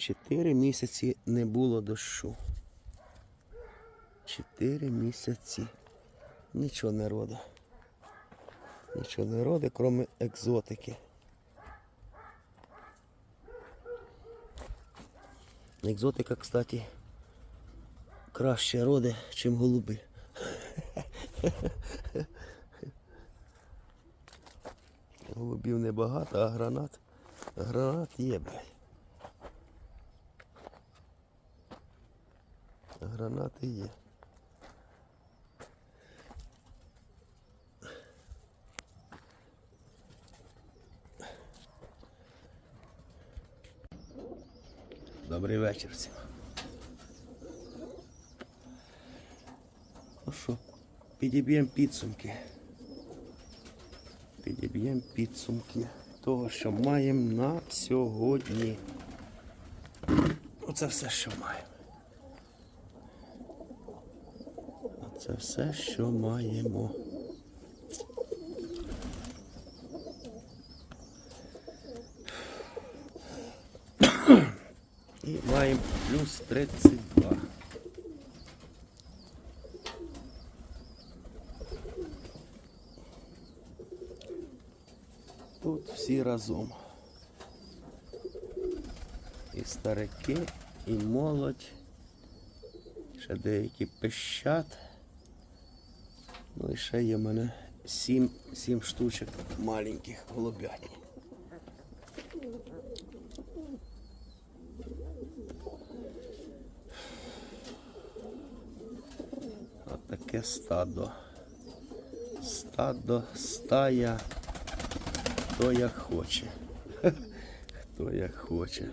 Чотири місяці не було дощу. Чотири місяці. Нічого не рода. Нічого не роде, крім екзотики. Екзотика, кстати, краще роде, ніж голуби. Голубів небагато, а гранат. Гранат є, блядь. Гранати є. Добрий вечір всім. Ну що, підіб'ємо підсумки. Підіб'ємо підсумки того, що маємо на сьогодні. Оце все, що маємо. Оце все, що маємо. І маємо плюс 32. Тут всі разом. І старики, і молодь, ще деякі пищат. Ну і ще є в мене сім, сім штучок маленьких голубятні. Отаке стадо. Стадо, стая, хто як хоче. Хто як хоче.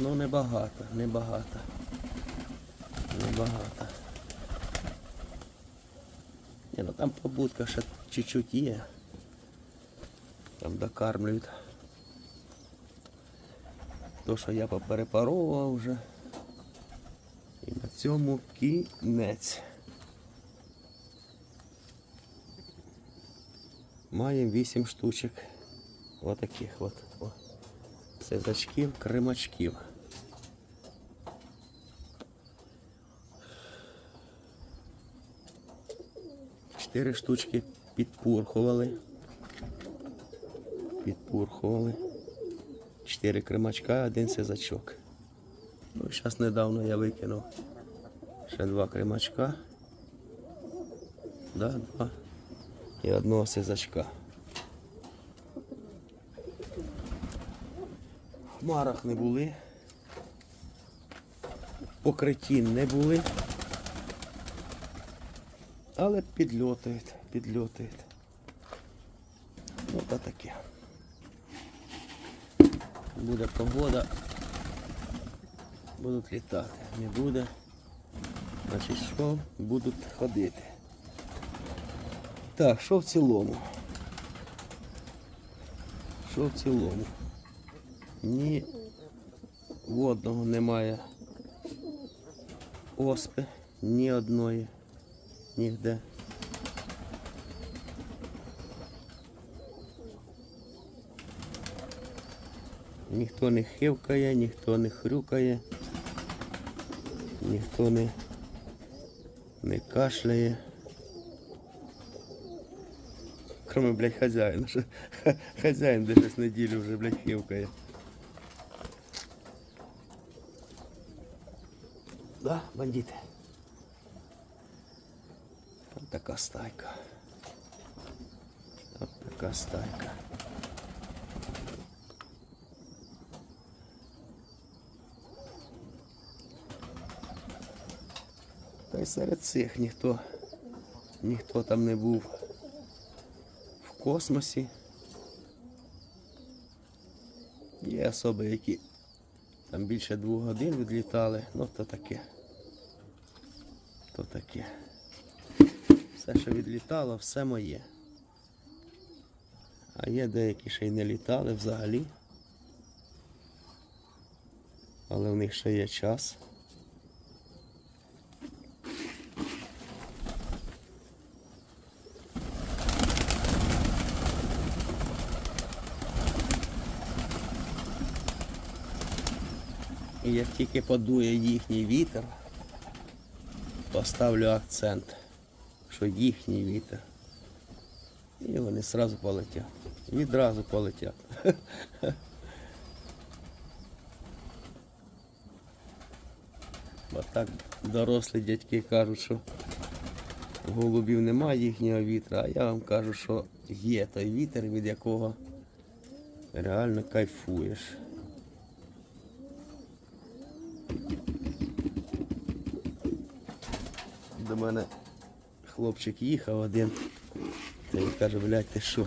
Ну небагато, небагато. Небагато. Ні, ну там побудка ще чуть-чуть є. Там докармлюють. То, що я поперепаровував вже. І на цьому кінець. Маємо 8 штучок. Отаких от. Сизачків, кримачків. Чотири штучки підпурхували. Підпурхували. Чотири кримачка, один сизачок. Ну, зараз недавно я викинув ще два кримачка. Да, два. І одного сизачка. В хмарах не були. В покритті не були. Але підльотують, підльотують. Ну, та таке. Буде погода. Будуть літати. Не буде. Значить що? Будуть ходити. Так, що в цілому? Що в цілому? Ні водного немає оспи, ні одної, ніде. Ніхто не хивкає, ніхто не хрюкає, ніхто не, не кашляє. Кроме, блядь, хазяїна. що ха- Хазяїн де щось неділю вже, блядь, хивкає. Да, бандити? Така стайка. Там така стайка. Та й серед цих ніхто, ніхто там не був в космосі. Є особи, які там більше двох годин відлітали, ну то таке. То таке. Все, що відлітало, все моє. А є деякі ще й не літали взагалі. Але в них ще є час. І як тільки подує їхній вітер, поставлю акцент, що їхній вітер. І вони одразу полетять. Відразу полетять. Бо так дорослі дядьки кажуть, що голубів немає їхнього вітра, а я вам кажу, що є той вітер, від якого реально кайфуєш. До мене хлопчик їхав один. Та він каже, блядь, ти що?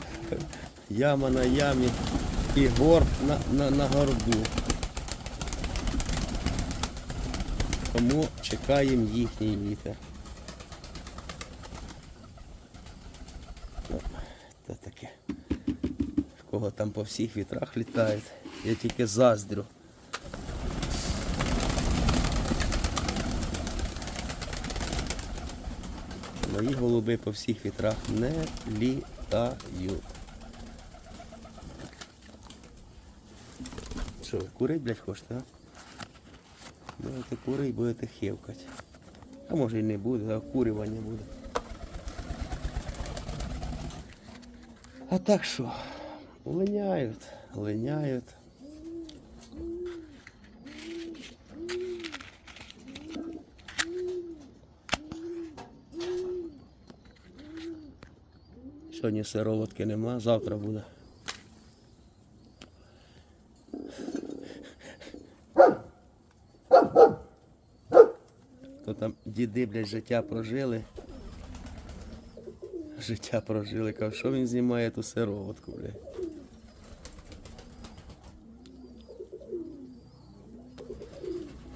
Яма на ямі і горб на, на, на горбу. Тому чекаємо їхній вітер. Це таке. В кого там по всіх вітрах літають. Я тільки заздрю. Мої голуби по всіх вітрах не літають. Що, курить, блядь, хочете, а? Будете курить, будете хевкати. А може і не буде, а курювання буде. А так що, линяють, линяють. Сьогодні сироватки нема, завтра буде. То там діди, блядь, життя прожили. Життя прожили. Кажу, що він знімає ту сироватку, блядь.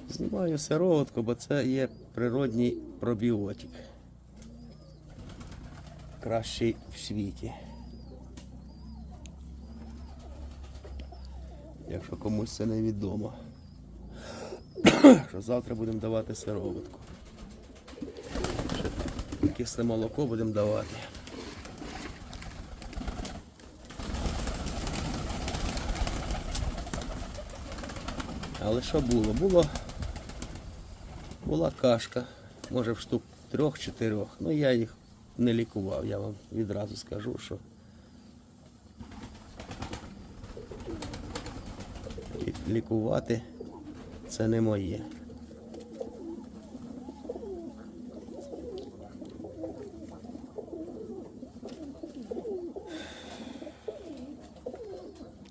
Знімаю сироватку, бо це є природній пробіотик. Кращий в світі. Якщо комусь це невідомо. Що завтра будемо давати сироватку. Кисле молоко будемо давати. Але що було? Було була кашка, може в штук трьох-чотирьох. Ну я їх не лікував, я вам відразу скажу, що лікувати це не моє.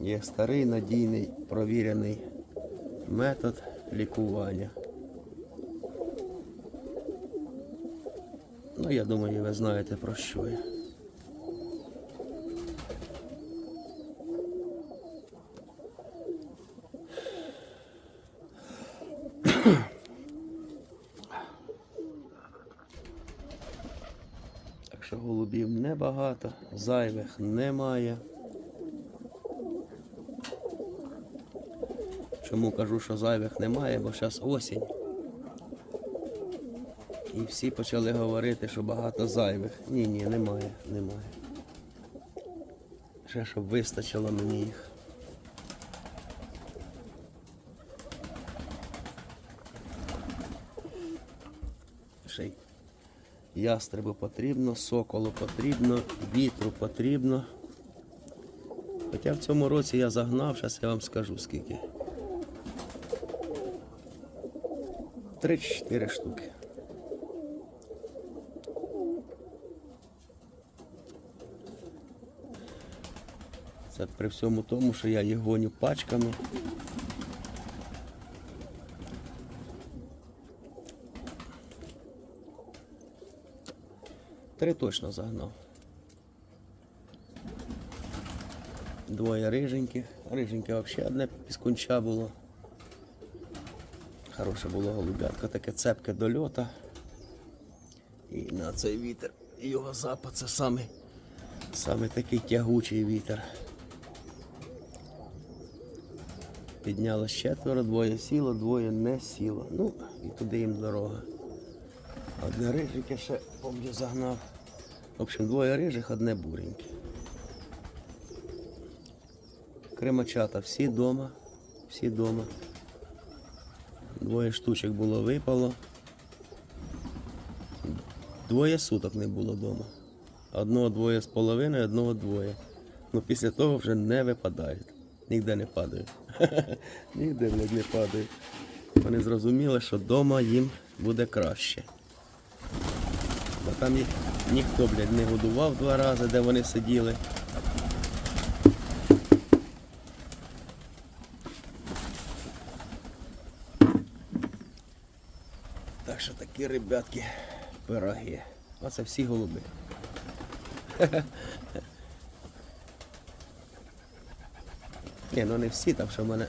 Є старий надійний провірений метод лікування. Ну, я думаю, ви знаєте про що я. Так що голубів небагато, зайвих немає. Чому кажу, що зайвих немає, бо зараз осінь. І всі почали говорити, що багато зайвих. Ні, ні, немає, немає. Ще щоб вистачило мені їх. Ще й ястребу потрібно, соколу потрібно, вітру потрібно. Хоча в цьому році я загнав, зараз я вам скажу скільки. Три-чотири штуки. Це при всьому тому, що я їх гоню пачками. Три точно загнав. Двоє риженьких. Риженьке взагалі одне піскунча було. Хороше було голубятка, таке цепке до льота. І на цей вітер його запад це саме, саме такий тягучий вітер. Піднялось четверо, двоє сіло, двоє не сіло. Ну, і туди їм дорога. Одне рижик я ще помню загнав. В общем, двоє рижих, одне буреньке. Кримачата всі вдома, всі вдома. Двоє штучок було випало. Двоє суток не було вдома. Одного двоє з половиною, одного двоє. Ну після того вже не випадають. Ніде не падають. Ніде блядь, не падають. Вони зрозуміли, що вдома їм буде краще. Бо там їх ніхто, блядь, не годував два рази, де вони сиділи. Так що такі, ребятки, пироги. Оце всі голуби. Ні, ну не всі, там що мене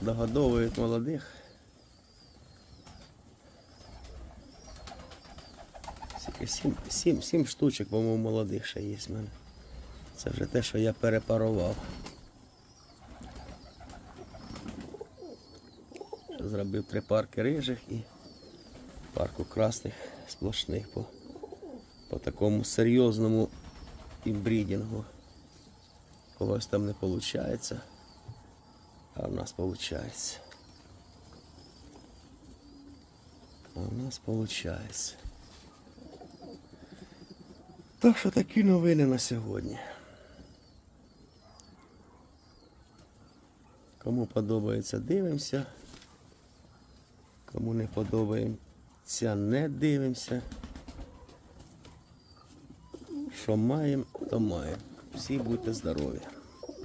догодовують молодих. Сім, сім, сім штучок, по-моєму, молодих ще є в мене. Це вже те, що я перепарував. Зробив три парки рижих і парку красних сплошних по, по такому серйозному імбрідінгу. Когось там не виходить, а в нас виходить. А в нас виходить. Так що такі новини на сьогодні. Кому подобається, дивимося. Кому не подобається, не дивимося. Що маємо, то маємо. Всі будьте здорові.